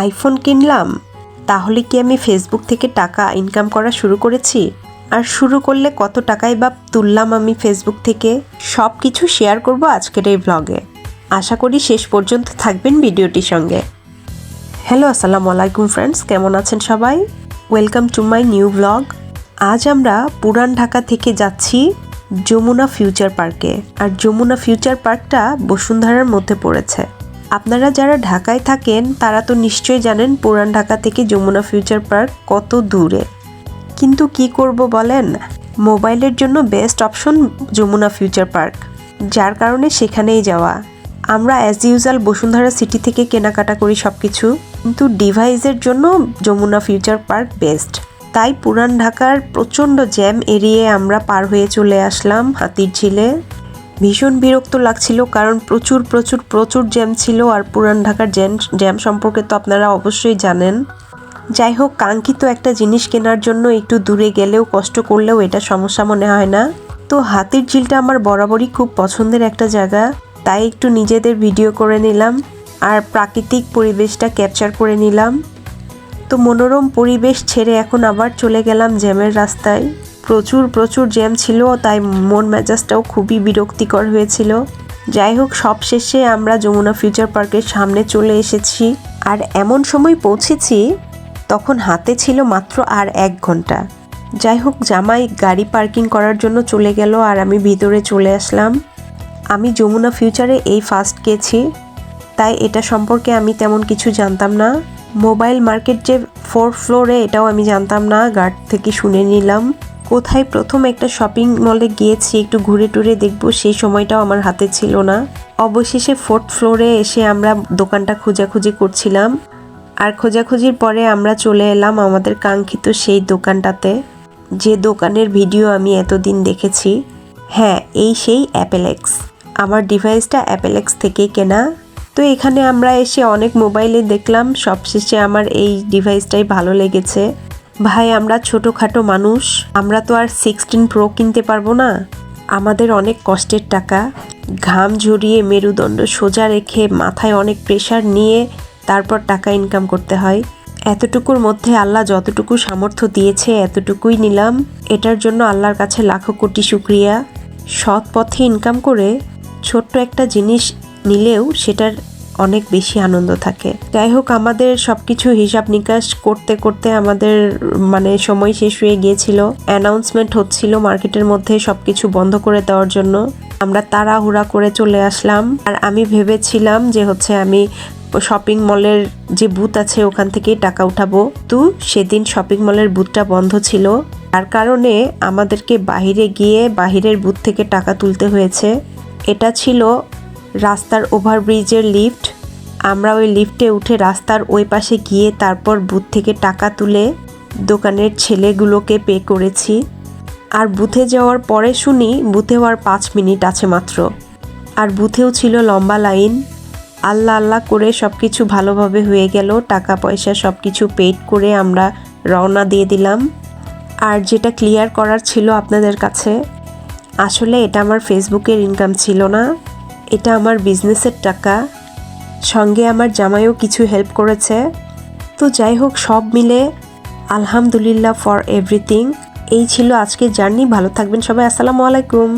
IPhone কিনলাম, তাহলে কি আমি ফেসবুক থেকে টাকা ইনকাম করা শুরু করেছি? আর শুরু করলে কত টাকাই বা তুললাম আমি ফেসবুক থেকে? সব কিছু শেয়ার করব আজকের এই ব্লগে আশা করি শেষ পর্যন্ত থাকবেন ভিডিওটির সঙ্গে। হ্যালো আসসালামু আলাইকুম ফ্রেন্ডস কেমন আছেন সবাই? Welcome to my new blog আজ আমরা পুরান ঢাকা থেকে যাচ্ছি যমুনা ফিউচার পার্কে আর যমুনা ফিউচার পার্কটা বসুন্ধরার মধ্যে পড়েছে। আপনারা যারা ঢাকায় থাকেন, তারা তো নিশ্চয়ই জানেন পুরান ঢাকা থেকে যমুনা ফিউচার পার্ক কত দূরে। কিন্তু কি করব বলেন? মোবাইলের জন্য best option Jamuna future park. যার কারণে সেখানেই যাওয়া। আমরা অ্যাজ ইউজাল বসুন্ধরা সিটি থেকে কেনাকাটা করি সব কিছু কিন্তু ডিভাইসের জন্য যমুনা ফিউচার পার্ক বেস্ট। তাই পুরান ঢাকার প্রচণ্ড জ্যাম এড়িয়ে আমরা পার হয়ে চলে আসলাম হাতির ঝিলে ভীষণ বিরক্ত লাগছিল, কারণ প্রচুর প্রচুর প্রচুর জ্যাম ছিল আর পুরান ঢাকার জ্যাম জ্যাম সম্পর্কে তো আপনারা অবশ্যই জানেন। যাই হোক, কাঙ্ক্ষিত একটা জিনিস কেনার জন্য একটু দূরে গেলেও, কষ্ট করলেও এটা সমস্যা মনে হয় না। তো হাতির ঝিলটা আমার বরাবরই খুব পছন্দের একটা জায়গা, তাই একটু নিজেদের ভিডিও করে নিলাম আর প্রাকৃতিক পরিবেশটা ক্যাপচার করে নিলাম। তো মনোরম পরিবেশ ছেড়ে এখন আবার চলে গেলাম জ্যামের রাস্তায়। প্রচুর প্রচুর জ্যাম ছিল, তাই মন মেজাজটাও খুবই বিরক্তিকর হয়েছিল। যাই হোক সব শেষে আমরা যমুনা ফিউচার পার্কের সামনে চলে এসেছি। আর এমন সময় পৌঁছেছি, তখন হাতে ছিল মাত্র আর এক ঘণ্টা। যাই হোক, জামাই গাড়ি পার্কিং করার জন্য চলে গেল আর আমি ভিতরে চলে আসলাম। আমি যমুনা ফিউচারে এই ফার্স্ট গেছি, তাই এটা সম্পর্কে আমি তেমন কিছু জানতাম না। মোবাইল মার্কেট যে ফোর ফ্লোরে এটাও আমি জানতাম না, গার্ড থেকে শুনে নিলাম। কোথায় প্রথম একটা শপিং মলে গিয়েছি, একটু ঘুরে টুরে দেখব, সেই সময়টাও আমার হাতে ছিল না। অবশেষে ফোর্থ ফ্লোরে এসে আমরা দোকানটা খোঁজাখুঁজি করছিলাম। আর খোঁজাখুঁজির পরে আমরা চলে এলাম আমাদের কাঙ্ক্ষিত সেই দোকানটাতে। যে দোকানের ভিডিও আমি এতদিন দেখেছি। হ্যাঁ এই সেই অ্যাপেলেক্স আমার ডিভাইসটা অ্যাপেলেক্স থেকেই কেনা। তো এখানে আমরা এসে অনেক মোবাইলে দেখলাম। সবশেষে আমার এই ডিভাইসটাই ভালো লেগেছে। ভাই, আমরা ছোটোখাটো মানুষ। আমরা তো আর সিক্সটিন প্রো কিনতে পারব না। আমাদের অনেক কষ্টের টাকা। ঘাম ঝরিয়ে মেরুদণ্ড সোজা রেখে মাথায় অনেক প্রেশার নিয়ে তারপর টাকা ইনকাম করতে হয়। এতটুকুর মধ্যে আল্লাহ যতটুকু সামর্থ্য দিয়েছে, এতটুকুই নিলাম। এটার জন্য আল্লাহর কাছে লাখো কোটি শুক্রিয়া। সৎ পথে ইনকাম করে ছোট্ট একটা জিনিস নিলেও সেটার অনেক বেশি আনন্দ থাকে। যাই হোক আমাদের সব কিছু হিসাব নিকাশ করতে করতে আমাদের মানে সময় শেষ হয়ে গিয়েছিল। অ্যানাউন্সমেন্ট হচ্ছিল মার্কেটের মধ্যে সব কিছু বন্ধ করে দেওয়ার জন্য। আমরা তাড়াহুড়া করে চলে আসলাম। আর আমি ভেবেছিলাম যে হচ্ছে আমি শপিং মলের যে বুথ আছে, ওখান থেকেই টাকা উঠাবো। তো সেদিন শপিং মলের বুথটা বন্ধ ছিল। তার কারণে আমাদেরকে বাহিরে গিয়ে বাহিরের বুথ থেকে টাকা তুলতে হয়েছে। এটা ছিল রাস্তার ওভারব্রিজের লিফট। আমরা ওই লিফটে উঠে রাস্তার ওই পাশে গিয়ে তারপর বুথ থেকে টাকা তুলে দোকানের ছেলেগুলোকে পে করেছি। আর বুথে যাওয়ার পরে শুনি বুথে হওয়ার পাঁচ মিনিট আছে মাত্র। আর বুথেও ছিল লম্বা লাইন। আল্লাহ আল্লাহ করে সব কিছু ভালোভাবে হয়ে গেল, টাকা পয়সা সব কিছু পেড করে আমরা রওনা দিয়ে দিলাম। আর যেটা ক্লিয়ার করার ছিল আপনাদের কাছে, আসলে এটা আমার ফেসবুকের ইনকাম ছিল না। এটা আমার বিজনেসের টাকা। সঙ্গে আমার জামাইও কিছু হেল্প করেছে। তো যাই হোক, সব মিলে আলহামদুলিল্লাহ ফর এভরিথিং এই ছিল আজকের জার্নি ভালো থাকবেন সবাই। আসসালামু আলাইকুম।